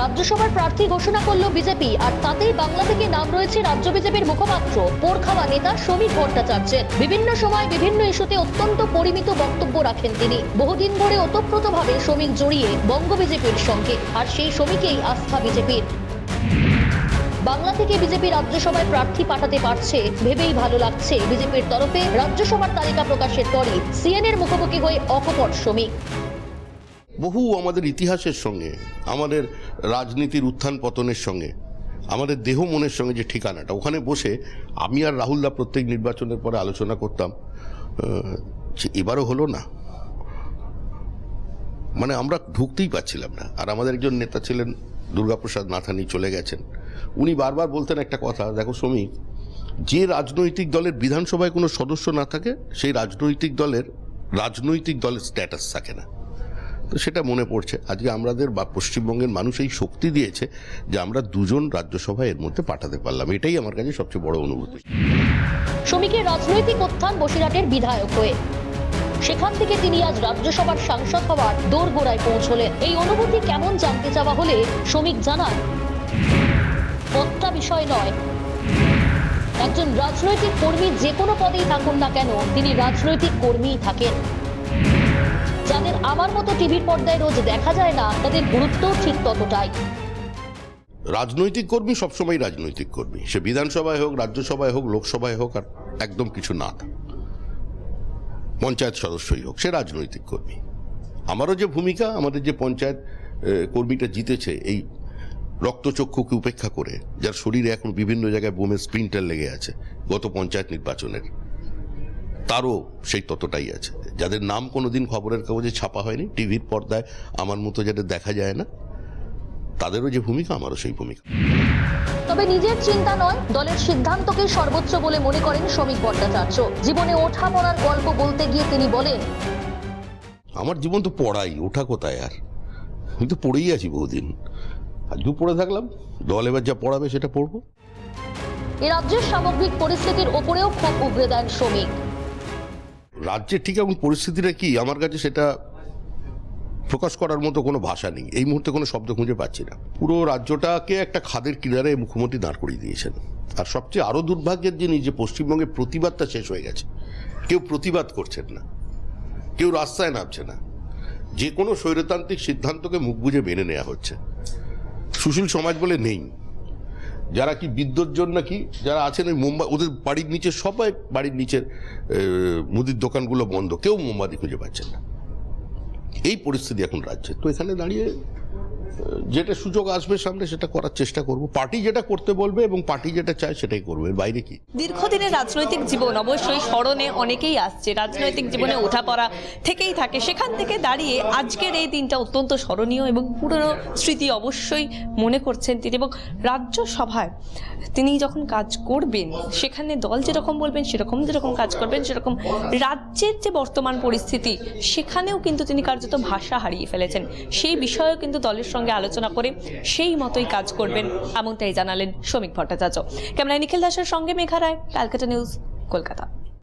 রাজ্যসভার প্রার্থী ঘোষণা করল বিজেপি, আর তাতেই বাংলা থেকে নাম রয়েছে রাজ্য বিজেপির মুখপাত্র। পোরখাওয়া নেতা শ্রমিক ভট্টাচার্যের। বিভিন্ন সময় বিভিন্ন ইস্যুতে অত্যন্ত পরিমিত বক্তব্য রাখেন তিনি। বহুদিন ধরে ওতপ্রোতভাবে শ্রমিক জড়িয়ে বঙ্গ বিজেপির সঙ্গে, আর সেই শ্রমিকেই আস্থা বিজেপির। বাংলা থেকে বিজেপি রাজ্যসভায় প্রার্থী পাঠাতে পারছে, ভেবেই ভালো লাগছে। বিজেপির তরফে রাজ্যসভার তালিকা প্রকাশের পরই সিএনএর মুখোমুখি হয়ে অকপট শ্রমিক। বহু আমাদের ইতিহাসের সঙ্গে, আমাদের রাজনীতির উত্থান পতনের সঙ্গে, আমাদের দেহ মনের সঙ্গে যে ঠিকানাটা, ওখানে বসে আমি আর রাহুলদা প্রত্যেক নির্বাচনের পরে আলোচনা করতাম যে এবারও হলো না। মানে আমরা ঢুকতেই পাচ্ছিলাম না। আর আমাদের একজন নেতা ছিলেন দুর্গাপ্রসাদ নাথানি, চলে গেছেন। উনি বারবার বলতেন একটা কথা, দেখো শ্রমিক, যে রাজনৈতিক দলের বিধানসভায় কোনো সদস্য না থাকে, সেই রাজনৈতিক দলের রাজনৈতিক দলের স্ট্যাটাস থাকে না। তো সেটা মনে পড়ছে। আজকে আমাদের বা পশ্চিমবঙ্গের মানুষ এই শক্তি দিয়েছে যে আমরা দুজন রাজ্যসভায় এর মধ্যে পাঠাতে পারলাম। এটাই আমার কাছে সবচেয়ে বড় অনুভূতি। শ্রমিকের রাজনৈতিক উত্থান বসিরহাটের বিধায়ক হয়ে। সেখান থেকে তিনি আজ রাজ্যসভার সাংসদ হওয়ার দোরগোড়ায় পৌঁছলেন। এই অনুভূতি কেমন জানতে চাওয়া হলে শ্রমিক জানান। পদটা বিষয় নয়। একজন রাজনৈতিক কর্মী যে কোনো পদেই থাকুন না কেন, তিনি রাজনৈতিক কর্মীই থাকেন। যাদের আমার মতো টিভির পর্দায় রোজ দেখা যায় না, তাদের গুরুত্বও ঠিক ততটাই। রাজনৈতিক কর্মী সবসময় রাজনৈতিক কর্মী। সে বিধানসভায় হোক, রাজ্যসভায় হোক, লোকসভায় হোক, আর একদম কিছু না। পঞ্চায়েত সদস্যই হোক, সে রাজনৈতিক কর্মী। আমারও যে ভূমিকা, আমাদের যে পঞ্চায়েত কর্মীটা জিতেছে, এই রক্তচক্ষুকে উপেক্ষা করে, যার শরীরে এখন বিভিন্ন জায়গায় বোমের স্প্রিন্টার লেগে আছে, গত পঞ্চায়েত নির্বাচনের। তারও সেই ততটাই আছে। যাদের নাম কোনোদিন খবরের কাগজে ছাপা হয়নি টিভির পর্দায় আমার মতো যাদের দেখা যায় না তাদেরও যে ভূমিকা আমারও সেই ভূমিকা। তবে নিজের চিন্তা নয় দলের সিদ্ধান্তকে সর্বোচ্চ বলে মনে করেন শ্রমিক ভট্টাচার্য। জীবনে ওঠা পড়ার গল্প বলতে গিয়ে তিনি বলেন আমার জীবন তো পড়াই ওঠা কোথায় আর? আমি তো পড়েই আছি বহুদিন। আজকেও পড়ে থাকলাম দল এবার যা পড়াবে সেটা পড়ব। এ রাজ্যের সামগ্রিক পরিস্থিতির ওপরেও ক্ষোভ উগরে দেন শ্রমিক। রাজ্যের ঠিক এখন পরিস্থিতিটা কি? আমার কাছে সেটা প্রকাশ করার মতো কোনো ভাষা নেই। এই মুহূর্তে কোনো শব্দ খুঁজে পাচ্ছি না। পুরো রাজ্যটাকে একটা খাদের কিনারে মুখ্যমন্ত্রী দাঁড় করিয়ে দিয়েছেন। আর সবচেয়ে আরও দুর্ভাগ্যের জিনিস যে পশ্চিমবঙ্গের প্রতিবাদটা শেষ হয়ে গেছে। কেউ প্রতিবাদ করছেন না। কেউ রাস্তায় নামছে না। যে কোনো স্বৈরতান্ত্রিক সিদ্ধান্তকে মুখ বুঝে মেনে নেওয়া হচ্ছে। সুশীল সমাজ বলে নেই। যারা কি বিদ্যুৎ জন্য কি, যারা আছেন ওই মোমবা, ওদের বাড়ির নিচে, সবাই বাড়ির নিচের মুদির দোকানগুলো বন্ধ। কেউ মোমবাতি খুঁজে পাচ্ছেন না। এই পরিস্থিতি এখন রাজ্যে। তো এখানে দাঁড়িয়ে যেটা সুযোগ আসবে সামনে সেটা করার চেষ্টা করব। পার্টি যেটা করতে বলবে এবং পার্টি যেটা চায় সেটাই করবে বাইরে কি? দীর্ঘদিনের রাজনৈতিক জীবন অবশ্যই স্মরণে অনেকেই আসছে। রাজনৈতিক জীবনে ওঠাপড়া থেকেই থাকে। সেখান থেকে দাঁড়িয়ে আজকের এই দিনটা অত্যন্ত স্মরণীয় এবং পুরনো স্মৃতি অবশ্যই মনে করছেন তিনি এবং রাজ্যসভায় তিনি যখন কাজ করবেন, সেখানে দল যেরকম বলবেন, সেরকম যেরকম কাজ করবেন, সেরকম রাজ্যের যে বর্তমান পরিস্থিতি, সেখানেও কিন্তু তিনি কার্যত ভাষা হারিয়ে ফেলেছেন। সেই বিষয়েও কিন্তু দলের সঙ্গে আলোচনা করে সেই মতোই কাজ করবেন, এমনটাই জানালেন শ্রমিক ভট্টাচার্য। ক্যামেরায় নিখিল দাসের সঙ্গে মেঘা রায়, ক্যালকাটা নিউজ, কলকাতা।